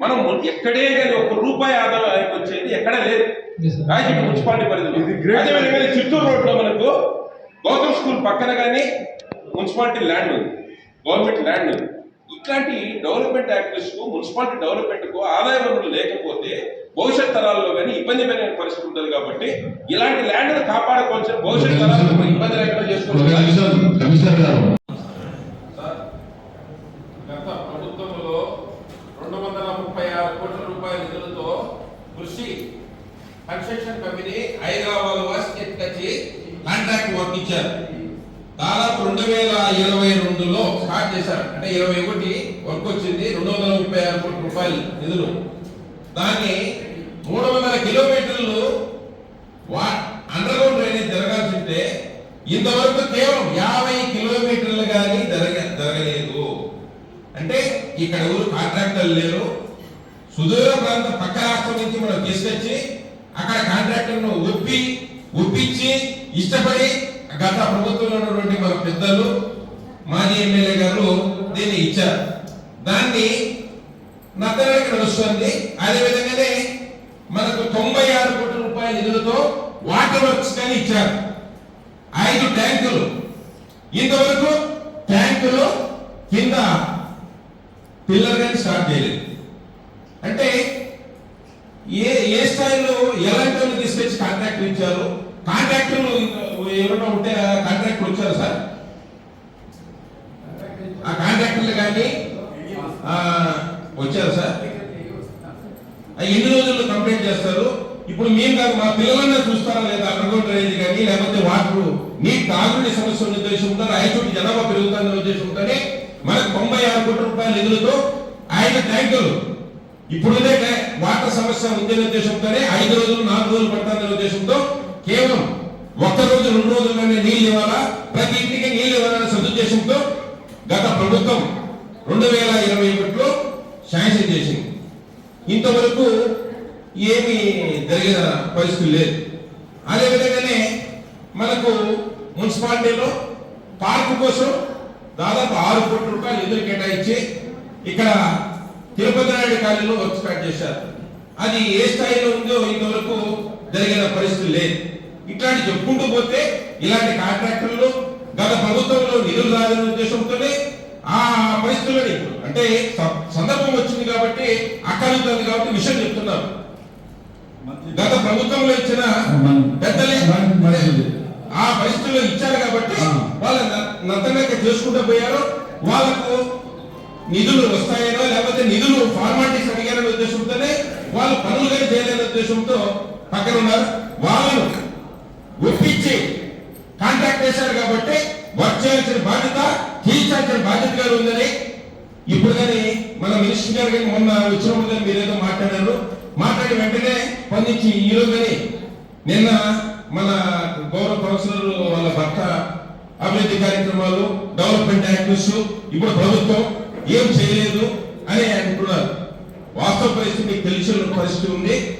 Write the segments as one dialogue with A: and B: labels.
A: మనం ఎక్కడే కానీ ఒక్క రూపాయి ఆదాయం వచ్చేది ఎక్కడ లేదు. రాజకీయ మున్సిపాలిటీ పరిధిలో. అదేవిధంగా చిత్తూరు రోడ్లో మనకు గౌతమ్ స్కూల్ పక్కన కానీ మున్సిపాలిటీ ల్యాండ్ ఉంది. గవర్నమెంట్ ల్యాండ్ ఉంది. ఇట్లాంటి డెవలప్మెంట్ యాక్టివిటీస్కు మున్సిపాలిటీ డెవలప్మెంట్కు ఆదాయ వనరులు లేకపోతే భవిష్యత్ తరాల్లో కానీ ఇబ్బందిమైన పరిస్థితి ఉంటుంది కాబట్టి ఇలాంటి ల్యాండ్ కాపాడుకోవాల్సిన భవిష్యత్ తరాలకు ఇబ్బంది లేకుండా
B: ఒక
A: చేసుకోవాలి
B: నిమిషం కమిషనర్ గారు
C: సార్, గత ప్రభుత్వంలో రెండు వందల ముప్పై ఆరు కోట్ల రూపాయల నిధులతో కృషి కన్స్ట్రక్షన్ కంపెనీ హైదరాబాద్ వాస్ ఎత్తుకొచ్చి కాంట్రాక్ట్ వర్క్ ఇచ్చారు. దాదాపు రెండు వేల ఇరవై రెండులో స్టార్ట్ చేశారు. అంటే ఇరవై ఒకటి వర్క్ వచ్చింది రెండు వందల ముప్పై ఆరు కోట్ల రూపాయలు నిధులు. దాన్ని మూడు వందల కిలోమీటర్లు వా అండర్ గ్రౌండ్ డ్రైనేజ్ జరగాల్సి ఉంటే ఇంతవరకు కేవలం యాభై కిలోమీటర్లు కానీ జరగ జరగలేదు. అంటే ఇక్కడ ఎవరు కాంట్రాక్టర్లు లేరు. సుదూర ప్రాంత పక్క రాష్ట్రం నుంచి మనం తీసుకొచ్చి అక్కడ కాంట్రాక్టర్ను ఒప్పి ఒప్పించి ఇష్టపడి గత ప్రభుత్వంలో ఉన్నటువంటి మన పెద్దలు మాజీ ఎమ్మెల్యే గారు దీన్ని ఇచ్చారు. దాన్ని నత్తనకి నడుస్తుంది అదేవిధంగానే మనకు తొంభై ఆరు కోట్ల రూపాయల నిధులతో వాటర్ వర్క్స్ కానీ ఇచ్చారు. ఐదు ట్యాంకులు. ఇంతవరకు ట్యాంకులు కింద పిల్లర్ కానీ స్టార్ట్ చేయలేదు. అంటే ఏ ఏ స్థాయిలో ఎలాంటి వాళ్ళు తీసుకొచ్చి కాంట్రాక్టర్ ఇచ్చారు? కాంట్రాక్టర్లు ఎవరైనా ఉంటే కాంట్రాక్టర్ వచ్చారు సార్? ఆ కాంట్రాక్టర్లు కానీ వచ్చారు సార్? ఎన్ని రోజుల్లో కంప్లైంట్ చేస్తారు? ఇప్పుడు మేము కాదు మా పిల్లలన్నా చూస్తారా లేదా అండర్గ్రౌండ్ డ్రైనేజ్ కానీ లేకపోతే వాటర్ నీటి తాగుడి సమస్య ఉన్న ఉద్దేశంతో ఐదు జనాభా పెరుగుతుందనే ఉద్దేశంతోనే మనకు తొంభై ఆరు కోట్ల రూపాయల నిధులతో ఆయన ట్యాంకర్లు ఇప్పుడునే వాటర్ సమస్య ఉందనే ఉద్దేశంతోనే ఐదు రోజులు నాలుగు రోజులు పడుతుందనే ఉద్దేశంతో కేవలం ఒక్క రోజు రెండు రోజుల్లోనే నీళ్ళు ఇవ్వాలా? ప్రతి ఇంటికి నీళ్ళు ఇవ్వాలనే సదుద్దేశంతో గత ప్రభుత్వం రెండు వేల ఇరవై ఒకటిలో శాంక్షన్ చేసింది. ఇంతవరకు ఏమి జరిగిన పరిస్థితి లేదు. అదేవిధంగానే మనకు మున్సిపాలిటీలో పార్కు కోసం దాదాపు ఆరు కోట్ల రూపాయలు ఎదురు కేటాయించి ఇక్కడ తిరుపతి నాయుడు కాలనీలో వర్క్ స్టార్ట్ చేశారు. అది ఏ స్థాయిలో ఉందో ఇంతవరకు జరిగిన పరిస్థితి లేదు. ఇట్లాంటి చెప్పుకుంటూ పోతే ఇలాంటి కాంట్రాక్టర్లు గత ప్రభుత్వంలో నిధులు రాదనే ఉద్దేశంతోనే ఆ పరిస్థితులని అంటే సందర్భం వచ్చింది కాబట్టి అక్కడుంది కాబట్టి విషయం చెప్తున్నారు. గత ప్రభుత్వంలో ఇచ్చిన పెద్దలే ఆ పరిస్థితుల్లో ఇచ్చారు కాబట్టి. వాళ్ళు నత్తనక చేసుకుంటూ పోయారు. వాళ్ళకు నిధులు వస్తాయనో లేకపోతే నిధులు ఫార్మాలిటీస్ అడిగారనే ఉద్దేశంతోనే వాళ్ళు పనులుగా చేయలేని ఉద్దేశంతో పక్కన ఉన్నారు. వాళ్ళను ఒప్పించి కాంటాక్ట్ చేశారు కాబట్టి వర్క్ చేయాల్సిన బాధ్యత తీర్చాల్సిన బాధ్యత గారు ఉందని ఇప్పుడు కానీ మన మినిస్టర్ గారు కానీ మొన్న వచ్చినప్పుడు కానీ మీరు ఏదో మాట్లాడారు. మాట్లాడి వెంటనే స్పందించి ఈ రోజు కానీ నిన్న మన గౌరవ కౌన్సిలర్ వాళ్ళ భర్త అభివృద్ధి కార్యక్రమాలు డెవలప్మెంట్ యాక్టివ్స్ ఇప్పుడు ప్రభుత్వం ఏం చేయలేదు అని అంటున్నారు. వాస్తవ పరిస్థితి మీకు తెలిసిన పరిస్థితి ఉంది.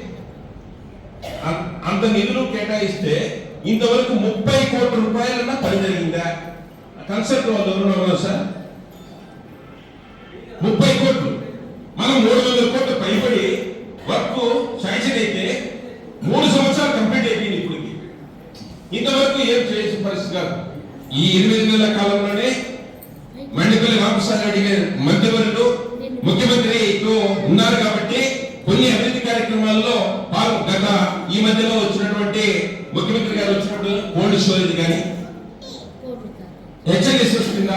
C: అంత నిధులు కేటాయిస్తే ఇంతవరకు ముప్పై కోట్ల రూపాయలన్నా పని జరిగిందా? కన్సెప్ట్ వాళ్ళు ఎవరు ఉన్నారు సార్? ముప్పై కోట్లు. మనం మూడు వందల కోట్లు పైబడి వర్క్ శాంక్షన్ అయితే మూడు సంవత్సరాలు కంప్లీట్ అయిపోయింది ఇప్పటికి. ఇంతవరకు ఏం చేయాల్సిన పరిస్థితి కాదు. ఈ ఎనిమిది నెలల కాలంలోనే మండిపల్లి రామప్రసాద్ రెడ్డి గారి ముఖ్యమంత్రితో ఉన్నారు కాబట్టి కొన్ని అభివృద్ధి కార్యక్రమాల్లో పాలు గత ఈ మధ్యలో వచ్చినటువంటి ముఖ్యమంత్రి గారు వచ్చినప్పుడు కోల్డ్ స్టోరేజ్ కానీ హెచ్ఎల్ఎస్ఎస్ కింద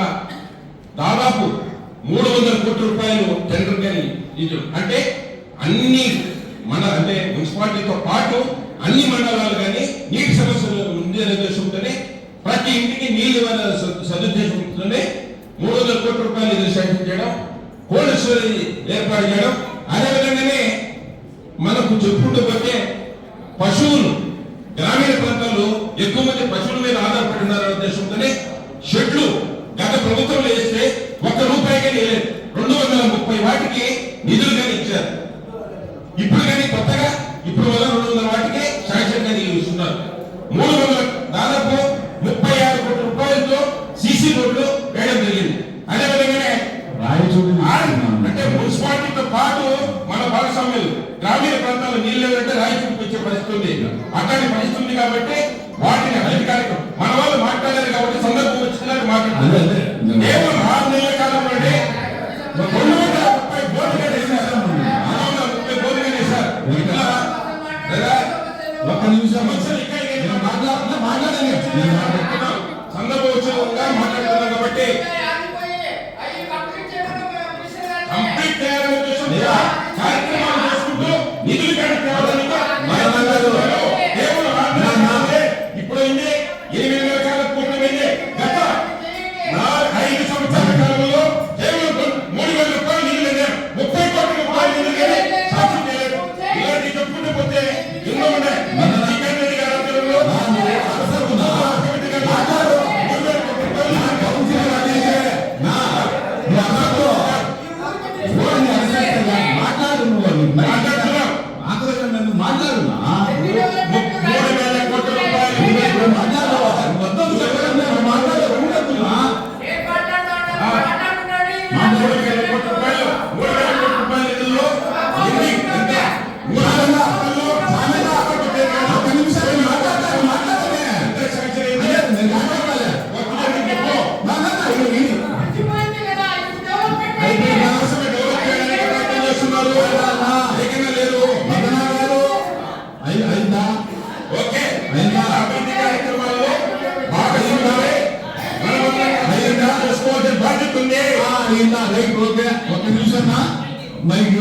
C: దాదాపు మూడు వందల కోట్ల రూపాయలు టెండర్ కానీ అంటే అన్ని మన అంటే మున్సిపాలిటీతో పాటు అన్ని మండలాలు కానీ నీటి సమస్యలు ఉండే ఉద్దేశంతోనే ప్రతి ఇంటికి నీళ్ళు ఇవ్వాలనే సద్- సదుద్దేశంతోనే కోట్ల చేయడం కోల్డ్ స్టోరేజ్ ఏర్పాటు చేయడం అదేవిధంగానే మనకు చెప్పుకుంటూ పోతే పశువులు గ్రామీణ ప్రాంతాల్లో ఎక్కువ మంది పశువుల మీద ఆధారపడి ఉన్నారనే ఉద్దేశంతోనే షెడ్లు గత ప్రభుత్వంలో వేస్తే ఒక్క రూపాయి కానీ వేయలేదు. రెండు వందల ముప్పై వాటికి నిధులు కానీ ఇచ్చారు. ఇప్పుడు కానీ కొత్తగా ఇప్పుడు వల్ల అంటే మున్సిపాలిటీతో పాటు మన భాగస్వామ్యం గ్రామీణ ప్రాంతాల్లో నీళ్ళు లేదంటే రాయచూరుకు వచ్చే పరిస్థితి ఉంది. అక్కడి పరిస్థితి ఉంది కాబట్టి వాటిని అధికారిక మన వాళ్ళు మాట్లాడలేదు కాబట్టి సందర్భం వచ్చిందని మాట్లాడారు. ఆరు నెలల కాలంలోనే రెండు
D: నిమిషం. మాట్లాడుతున్నా మాట్లాడాలి
C: సందర్భం వచ్చిన మాట్లాడుతున్నాం కాబట్టి
D: రైట్ ఓకే ఒక నిమిషం మైక్